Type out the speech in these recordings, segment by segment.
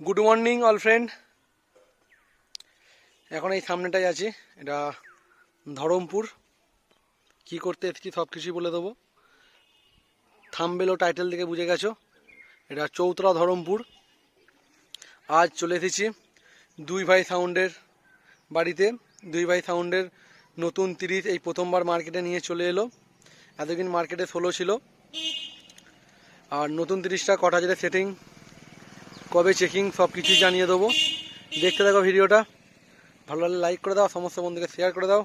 Good morning all friend এখন এই সামনেটাই আছি। এটা ধরমপুর। কি করতে এসেছি সব কিছুই বলে দেবো। থামবেল টাইটেল থেকে বুঝে গেছো। এটা চৌতরা ধরমপুর। আজ চলে এসেছি দুই ভাই সাউন্ডের বাড়িতে। দুই ভাই সাউন্ডের নতুন তিরিশ এই প্রথমবার মার্কেটে নিয়ে চলে এলো। এতদিন মার্কেটে ষোলো ছিল। আর নতুন তিরিশটা কটা যেটা সেটিং কবে চেকিং সব কিছুই জানিয়ে দেবো। দেখতে থাকো ভিডিওটা। ভালো লাগলে লাইক করে দাও, সমস্ত বন্ধুকে শেয়ার করে দাও।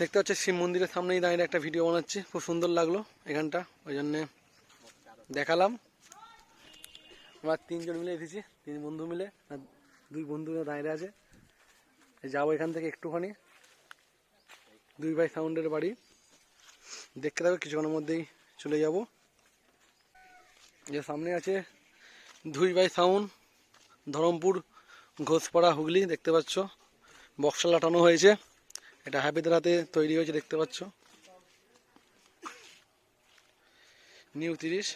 দেখতে হচ্ছে শিব মন্দিরের সামনেই দাঁড়িয়ে একটা ভিডিও বানাচ্ছি। খুব সুন্দর লাগল এখানটা, ওই জন্যে দেখালাম। আমরা তিনজন মিলে এসেছি, তিন বন্ধু মিলে দুই বন্ধু দাঁড়িয়ে আছে। যাব এখান থেকে একটুখানি। দুই ভাই সাউন্ডের বাড়ি। দেখতে থাকো, কিছুক্ষণের মধ্যেই চলে যাব। যে সামনে আছে দুই বাই সাউন্ড ধরমপুর, ঘোষপাড়া, হুগলি, দেখতে পাচ্ছ। বক্সা লাটানো হয়েছে। এটা হ্যাপিদের হাতে তৈরি হয়েছে, দেখতে পাচ্ছ। নিউ তিরিশ।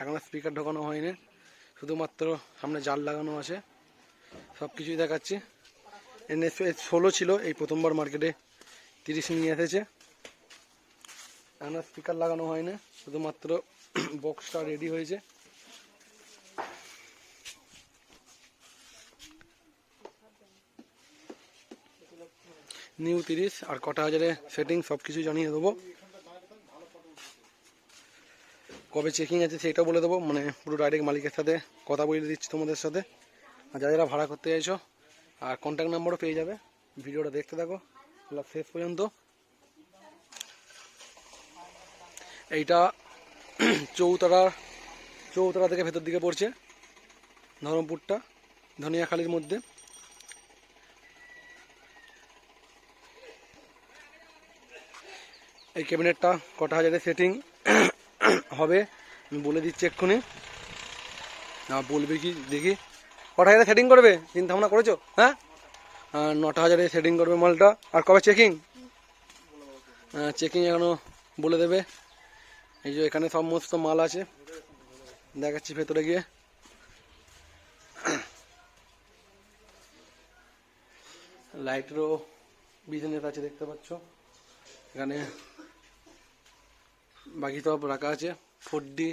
এখনও স্পিকার ঢোকানো হয়নি। শুধুমাত্র সামনে জাল লাগানো আছে। সব কিছুই দেখাচ্ছি। এনএস ষোলো ছিল, এই প্রথমবার মার্কেটে তিরিশ নিয়ে এসেছে। এখনও স্পিকার লাগানো হয়নি। শুধুমাত্র বক্সটা রেডি হয়েছে। নিউ তিরিশ আর কটা হাজারে সেটিং সব কিছু জানিয়ে দেবো। কবে চেকিং আছে সেটাও বলে দেবো। মানে পুরো ডাইরেক্ট মালিকের সাথে কথা বলে দিচ্ছি তোমাদের সাথে। আর যারা যারা ভাড়া করতে চাইছো, আর কন্ট্যাক্ট নাম্বারও পেয়ে যাবে। ভিডিওটা দেখতে থাকো। শেষ পর্যন্ত। এইটা চৌতারা চৌতারা থেকে ভেতর দিকে পড়ছে, ধরমপুরটা, ধনিয়াখালির মধ্যে। এই ক্যাবিনেটটা কটা হাজারে সেটিং হবে, আমি বলে দিচ্ছি এক্ষুনি। না, বলবে কি, দেখি। কটা হাজারে সেটিং করবে? চিন্তা ভাবনা করেছ? হ্যাঁ? নটা হাজারে সেটিং করবে মালটা। আর কবে চেকিং চেকিং এখনও বলে দেবে। এই যে এখানে সমস্ত মাল আছে। দেখাচ্ছি ভেতরে গিয়ে। লাইটেরও বিজনেস আছে দেখতে পাচ্ছ। এখানে বাকি সব রাখা আছে। ফোর ডি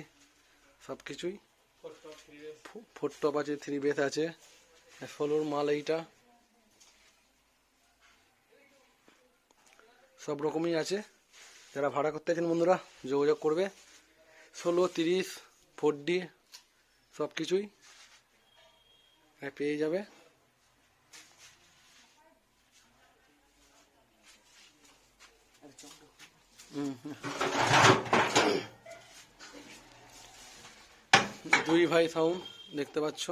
সব কিছুই ফোর টপ আছে থ্রি বেস আছে। ষোলোর মাল এইটা। সব রকমই আছে। যারা ভাড়া করতে আছেন বন্ধুরা, যোগাযোগ করবে। ষোলো, তিরিশ ফোর ডি সব কিছুই পেয়ে যাবে। দুই ভাই সাউন্ড দেখতে পাচ্ছ।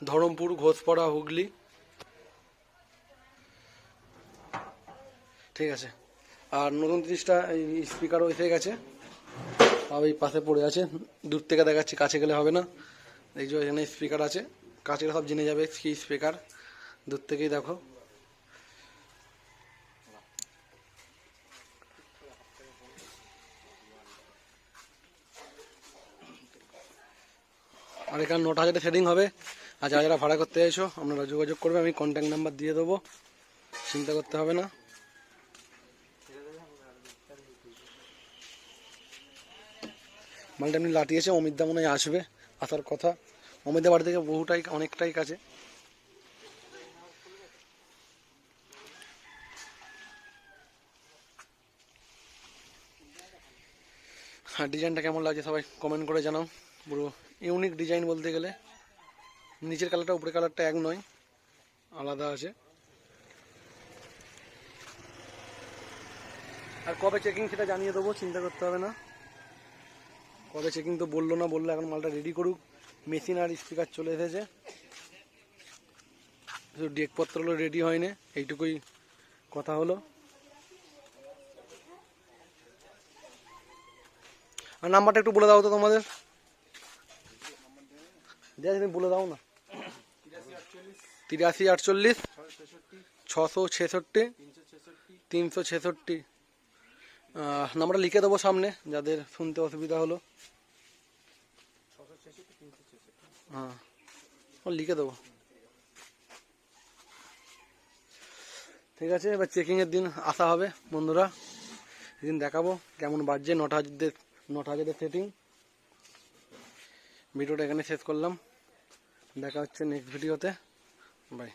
ধরমপুর, ঘোষপাড়া, হুগলি। ঠিক আছে। আর নতুন তিরিশটা স্পিকারও এসে গেছে। সব এই পাশে পড়ে আছে। দূর থেকে দেখাচ্ছি, কাছে গেলে হবে না। এই যে এখানে স্পিকার আছে। কাছে সব জেনে যাবে কি স্পিকার দূর থেকেই দেখো। আর এখানে নটা হাজারে সেটিং হবে। আর যারা যারা ভাড়া করতে চাইছো, আপনারা যোগাযোগ করবে। আমি কন্ট্যাক্ট নাম্বার দিয়ে দেবো। চিন্তা করতে হবে না। মালটা এমনি লাটিয়েছে অমিতদা মনে হয় আসবে, আসার কথা। অমিতদা বাড়ি থেকে বহুটাই, অনেকটাই কাছে। আর ডিজাইনটা কেমন লাগছে সবাই কমেন্ট করে জানাও। পুরো ইউনিক ডিজাইন বলতে গেলে। নিচের কালারটা উপরের কালারটা এক নয়, আলাদা আছে। আর কবে চেকিং সেটা জানিয়ে দেবো, চিন্তা করতে হবে না। কবে চেকিং তো বলল না, বলল এখন মালটা রেডি করুক। মেশিন আর স্পিকার চলে এসেছে। শুধু ডেকপত্রগুলো রেডি হয়নি, এইটুকুই কথা হলো। আর নাম্বারটা একটু বলে দাও তো তোমাদের। দেখ তুমি বলে দাও না। তিরাশি আটচল্লিশ ছশো ছেষট্টি, তিনশো ছেষট্টি। নাম্বার লিখে দেবো সামনে, যাদের শুনতে অসুবিধা হলো। হ্যাঁ লিখে দেবো। ঠিক আছে, এবার চেকিংয়ের দিন আসা হবে, বন্ধুরা। সেদিন দেখাবো কেমন বাজছে নটা হাজারদের, নটা হাজারের সেটিং ভিডিওটা এখানে শেষ করলাম। দেখা হচ্ছে নেক্সট ভিডিওতে। বাই